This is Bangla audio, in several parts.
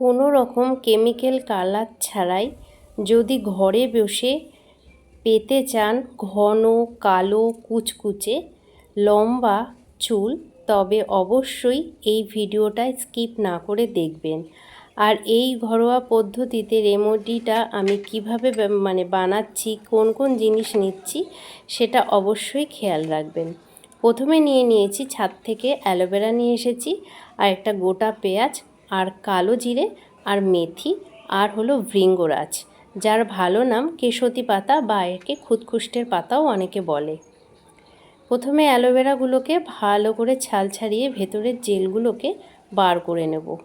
কোনো রকম কেমিক্যাল কালার ছাড়াই যদি ঘরে বসে পেতে চান ঘন, কালো, কুচকুচে, লম্বা চুল, তবে অবশ্যই এই ভিডিওটা স্কিপ না করে দেখবেন। আর এই ঘরোয়া পদ্ধতিতে রেমেডিটা আমি কীভাবে মানে বানাচ্ছি, কোন কোন জিনিস নিচ্ছি, সেটা অবশ্যই খেয়াল রাখবেন। প্রথমে নিয়ে নিয়েছি ছাদ থেকে অ্যালোভেরা নিয়ে এসেছি, আর একটা গোটা পেঁয়াজ আর কালো জিরে আর মেথি আর হলো ভৃঙ্গরাজ। যার ভালো নাম কেশতী পাতা বা একে খুদখুষ্টের পাতাও অনেকে বলে। প্রথমে অ্যালোভেরাগুলোকে ভালো করে ছাল ছাড়িয়ে ভেতরের জেলগুলোকে বার করে নেব।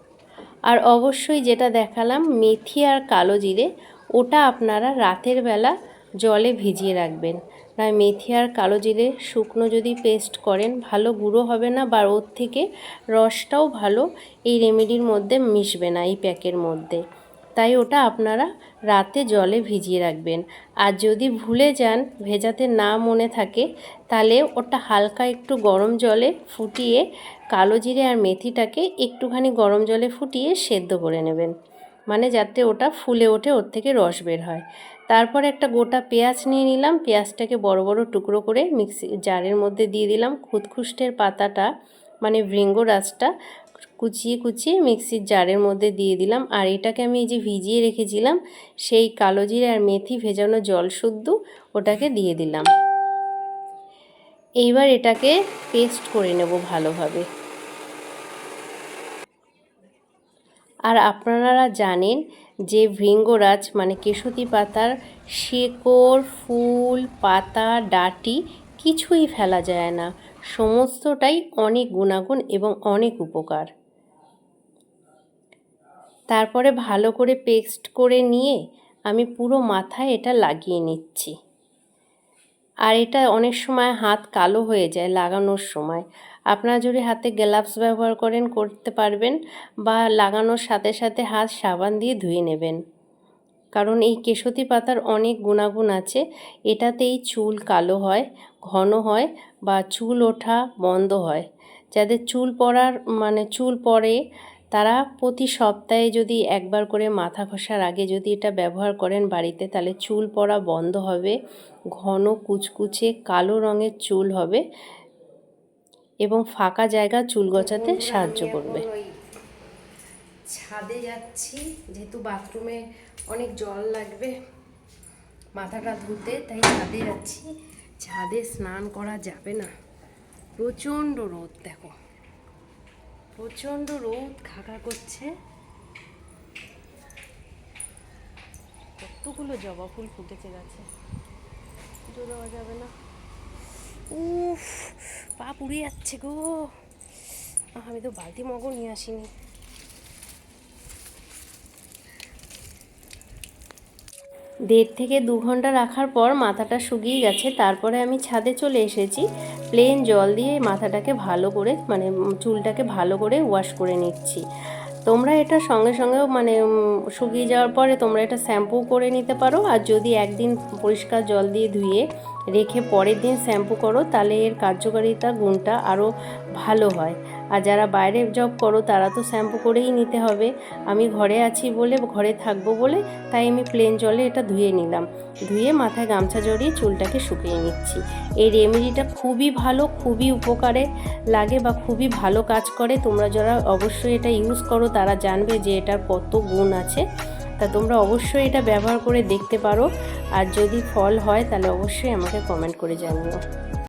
আর অবশ্যই যেটা দেখালাম, মেথি আর কালো জিরে, ওটা আপনারা রাতের বেলা জলে ভিজিয়ে রাখবেন। না মেথি আর কালো জিরে শুকনো যদি পেস্ট করেন, ভালো গুঁড়ো হবে না বা ওর থেকে রসটাও ভালো, এই রেমেডির মধ্যে মিশবে না এই প্যাকের মধ্যে। তাই ওটা আপনারা রাতে জলে ভিজিয়ে রাখবেন। আর যদি ভুলে যান, ভেজাতে না মনে থাকে, তাহলে ওটা হালকা একটু গরম জলে ফুটিয়ে কালো জিরে আর মেথিটাকে একটুখানি গরম জলে ফুটিয়ে সেদ্ধ করে নেবেন। মানে যাতে ওটা ফুলে ওঠে, ওর থেকে রস বের হয়। তারপর একটা গোটা পেঁয়াজ নিয়ে নিলাম। পেঁয়াজটাকে বড় বড় টুকরো করে মিক্সি জারের মধ্যে দিয়ে দিলাম। খুদখুষ্টের পাতাটা মানে ভৃঙ্গরাজটা কুচিয়ে কুচিয়ে মিক্সির জারের মধ্যে দিয়ে দিলাম। আর এটাকে আমি এই যে ভিজিয়ে রেখেছিলাম, সেই কালো জিরে আর মেথি ভেজানো জল শুদ্ধ ওটাকে দিয়ে দিলাম। এইবার এটাকে পেস্ট করে নেব ভালোভাবে। আর আপনারা জানেন যে ভৃঙ্গরাজ মানে কেশতী পাতার শেকড়, ফুল, পাতা, ডাটি, কিছুই ফেলা যায় না। সমস্তটাই অনেক গুণাগুণ এবং অনেক উপকার। তারপরে ভালো করে পেস্ট করে নিয়ে আমি পুরো মাথায় এটা লাগিয়ে নিচ্ছি। আর এটা অনেক সময় হাত কালো হয়ে যায় লাগানোর সময়। আপনারা যদি হাতে গ্লাভস ব্যবহার করেন, করতে পারবেন বা লাগানোর সাথে সাথে হাত সাবান দিয়ে ধুয়ে নেবেন। কারণ এই কেশতী পাতার অনেক গুণাগুণ আছে। এটাতেই চুল কালো হয়, ঘন হয় বা চুল ওঠা বন্ধ হয়। যাদের চুল পড়ার মানে চুল পড়ে, তারা প্রতি সপ্তাহে যদি একবার করে মাথা ঘষার আগে যদি এটা ব্যবহার করেন বাড়িতে, তাহলে চুল পড়া বন্ধ হবে, ঘন কুচকুচে কালো রঙের চুল হবে। এবং ফাঁকা জায়গা চুল গচাতে সাহায্য করবে। ছাদে যাচ্ছি, যেহেতু বাথরুমে অনেক জল লাগবে, মাথাটা ধুতে, তাই ছাদে যাচ্ছি। ছাদে স্নান করা যাবে না। প্রচণ্ড রোদ, দেখো। প্রচণ্ড রোদ খাকা করছে। কতগুলো জবা ফুল ফুটেছে গাছে। দেওয়া যাবে না। উফ, পা পুড়ে যাচ্ছে গো। আমি তো বালতি মগও নিয়ে আসিনি। দেড় থেকে দু ঘণ্টা রাখার পর মাথাটা শুকিয়ে গেছে। তারপরে আমি ছাদে চলে এসেছি। প্লেন জল দিয়ে মাথাটাকে ভালো করে মানে চুলটাকে ভালো করে ওয়াশ করে নিচ্ছি। তোমরা এটা সঙ্গে সঙ্গেও মানে শুকিয়ে যাওয়ার পরে তোমরা এটা শ্যাম্পু করে নিতে পারো। আর যদি একদিন পরিষ্কার জল দিয়ে ধুয়ে রেখে পরের দিন শ্যাম্পু করো, তাহলে এর কার্যকারিতা, গুণটা আরও ভালো হয়। আর যারা বাইরে জব করো, তারা তো শ্যাম্পু করেই নিতে হবে। আমি ঘরে আছি বলে, ঘরে থাকব বলে, তাই আমি প্লেন জলে এটা ধুয়ে নিলাম। ধুয়ে মাথায় গামছা জড়িয়ে চুলটাকে শুকিয়ে নিচ্ছি। এই রেমেডিটা খুবই ভালো, খুবই উপকারে লাগে বা খুবই ভালো কাজ করে। তোমরা যারা অবশ্যই এটা ইউজ করো, তারা জানবে যে এটার কত গুণ আছে। তা তোমরা অবশ্যই এটা ব্যবহার করে দেখতে পারো। আর যদি ফল হয়, তাহলে অবশ্যই আমাকে কমেন্ট করে জানিও।